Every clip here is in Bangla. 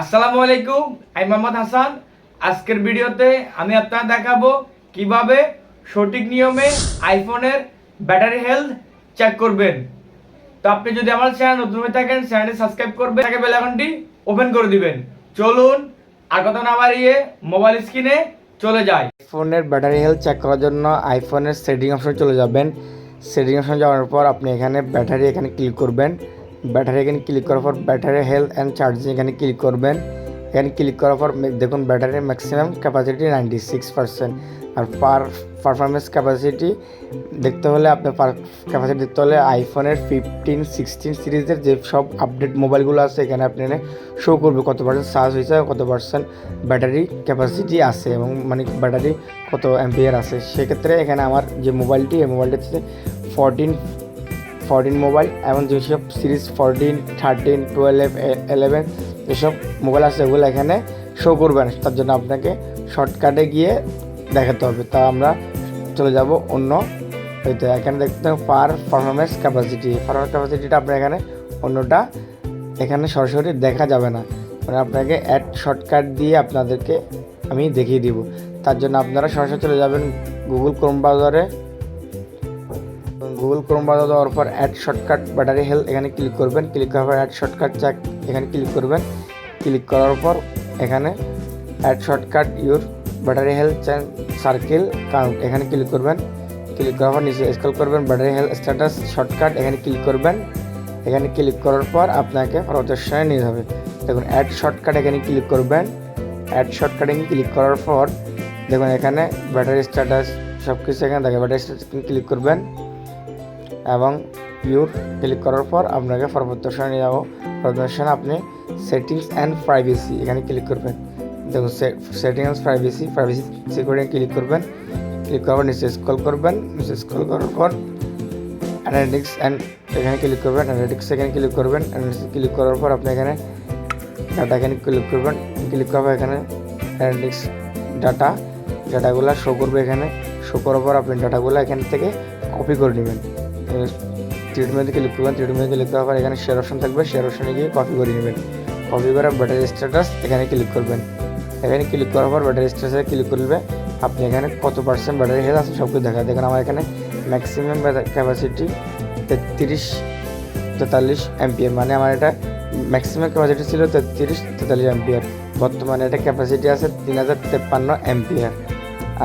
আসসালামু আলাইকুম, আমি মোহাম্মদ হাসান। আজকের ভিডিওতে আমি আপনাদের দেখাবো কীভাবে সঠিক নিয়মে আইফোনের ব্যাটারি হেলথ চেক করবেন। তো আপনি যদি আমার চ্যানেল নতুন হয়ে থাকেন, চ্যানেলটি সাবস্ক্রাইব করবেন, তাকে বেল আইকনটি ওপেন করে দিবেন। চলুন, আর কথা না বাড়িয়ে মোবাইল স্ক্রিনে চলে যায় ফোনের ব্যাটারি হেলথ চেক করার জন্য আইফোনের সেটিং অপশন চলে যাবেন। সেটিং অপশন যাওয়ার পর আপনি এখানে ব্যাটারি এখানে ক্লিক করবেন। ব্যাটারি এখানে ক্লিক করার পর ব্যাটারি হেলথ অ্যান্ড চার্জিং এখানে ক্লিক করবেন। এখানে ক্লিক করার পর দেখুন ব্যাটারির maximum capacity ninety six percent আর পার পারফরমেন্স ক্যাপাসিটি দেখতে হলে আপনার ক্যাপাসিটি দেখতে হলে আইফোনের ফিফটিন সিক্সটিন সিরিজের যে সব আপডেট মোবাইলগুলো আছে, এখানে আপনি শো করবে কত পার্সেন্ট চার্জ হয়েছে কত পার্সেন্ট ব্যাটারি ক্যাপাসিটি আছে এবং মানে ব্যাটারি কত অ্যাম্পিয়ার আছে। সেক্ষেত্রে এখানে আমার যে মোবাইলটি এই মোবাইলটি হচ্ছে ফোরটিন ফোরটিন মোবাইল এবং যেসব series fourteen thirteen twelve eleven যেসব মোবাইল আছে, এগুলো এখানে শো করবে না। তার জন্য আপনাকে শর্টকাটে গিয়ে দেখাতে হবে। তা আমরা চলে যাব অন্য হইতে এখানে দেখতে পার পারফরমেন্স ক্যাপাসিটি পারফরমেন্স ক্যাপাসিটিটা আপনার এখানে অন্যটা এখানে সরাসরি দেখা যাবে না। মানে আপনাকে অ্যাড শর্টকাট দিয়ে আপনাদেরকে আমি দেখিয়ে দিব। তার জন্য আপনারা সরাসরি চলে যাবেন গুগল ক্রোম ব্রাউজারে গুগল ক্রোম ব্রাউজার দেওয়ার পর অ্যাড শর্টকাট ব্যাটারি হেলথ এখানে ক্লিক করবেন। ক্লিক করার পর অ্যাড শর্টকাট চেক এখানে ক্লিক করবেন। ক্লিক করার পর এখানে add shortcut your battery health circle count এখানে ক্লিক করবেন। ক্লিক করার পর নিচে স্ক্রল করবেন ব্যাটারি হেলথ স্ট্যাটাস শর্টকাট এখানে ক্লিক করবেন। এখানে ক্লিক করার পর আপনাকে প্রদর্শনে নিয়ে যাবে দেখুন অ্যাড শর্টকাট এখানে ক্লিক করবেন। অ্যাড শর্টকাটে ক্লিক করার পর দেখুন, এখানে ব্যাটারি স্ট্যাটাস সব কিছু এখানে দেখে ব্যাটারি স্ট্যাটাস ক্লিক করবেন। এবং পিওর ক্লিক করার পর আপনাকে প্রদর্শনে নিয়ে যাব। প্রদর্শনে আপনি সেটিংস অ্যান্ড প্রাইভেসি এখানে ক্লিক করবেন। দেখুন settings privacy privacy security click করবেন। ক্লিক করার পর নিচে স্ক্রল করবেন। নিচে স্ক্রল করার পর অ্যানালিটিক্স অ্যান্ড এখানে ক্লিক করবেন। অ্যানালিটিক্স এখানে ক্লিক করবেন। অ্যানালিটিক্স ক্লিক করার পর আপনি এখানে ডাটা এখানে ক্লিক করবেন। ক্লিক করার এখানে অ্যানালিটিক্স ডাটা ডাটাগুলো শো করবে এখানে। শো করার পর আপনি ডাটাগুলো এখান থেকে কপি করে নেবেন। ট্রিটমেন্টে ক্লিক করবেন ট্রিটমেন্টে ক্লিক করার পর এখানে শেয়ার অপশন থাকবে। শেয়ার অপশনে গিয়ে কপি করে নেবেন। কপি করে ব্যাটারি স্ট্যাটাস এখানে ক্লিক করবেন। এখানে ক্লিক করার পর ব্যাটারি স্ট্যাটাসে ক্লিক করবে আপনি এখানে কত পার্সেন্ট ব্যাটারি হেলথ আছে সব কিছু দেখা দেখেন, আমার এখানে ম্যাক্সিমাম ক্যাপাসিটি তেত্রিশ, তেতাল্লিশ অ্যাম্পিয়ার মানে আমার এটা ম্যাক্সিমাম ক্যাপাসিটি ছিল তেত্রিশ, তেতাল্লিশ অ্যাম্পিয়ার বর্তমানে এটা ক্যাপাসিটি আছে তিন হাজার তেপ্পান্ন অ্যাম্পিয়ার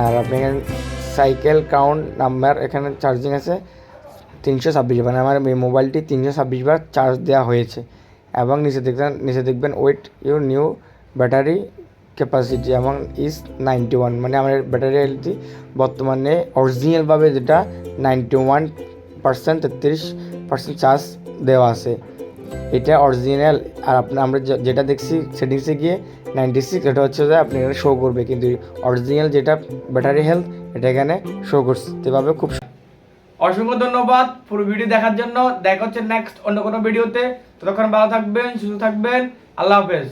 আর আপনি এখানে সাইকেল কাউন্ট নাম্বার এখানে চার্জিং আছে তিনশো ছাব্বিশ মানে আমার এই মোবাইলটি তিনশো ছাব্বিশ বার চার্জ দেওয়া হয়েছে। এবং নিচে দেখবেন নিচে দেখবেন wait your new battery capacity এবং ইজ নাইনটি ওয়ান মানে আমার ব্যাটারি হেলথি বর্তমানে অরিজিনালভাবে যেটা নাইনটি ওয়ান পার্সেন্ট তেত্রিশ পার্সেন্ট চার্জ দেওয়া আছে। এটা অরিজিনাল আর আপনার আমরা যেটা দেখছি সেটিংসে গিয়ে নাইনটি সিক্স এটা হচ্ছে যে আপনি এখানে শো করবে। কিন্তু অরিজিনাল যেটা ব্যাটারি হেলথ এটা এখানে শো করছে এভাবে খুব অসংখ্য ধন্যবাদ পুরো ভিডিও দেখার জন্য। দেখা হচ্ছে নেক্সট অন্য কোনো ভিডিওতে। ততক্ষণ ভালো থাকবেন, সুস্থ থাকবেন। আল্লাহ হাফেজ।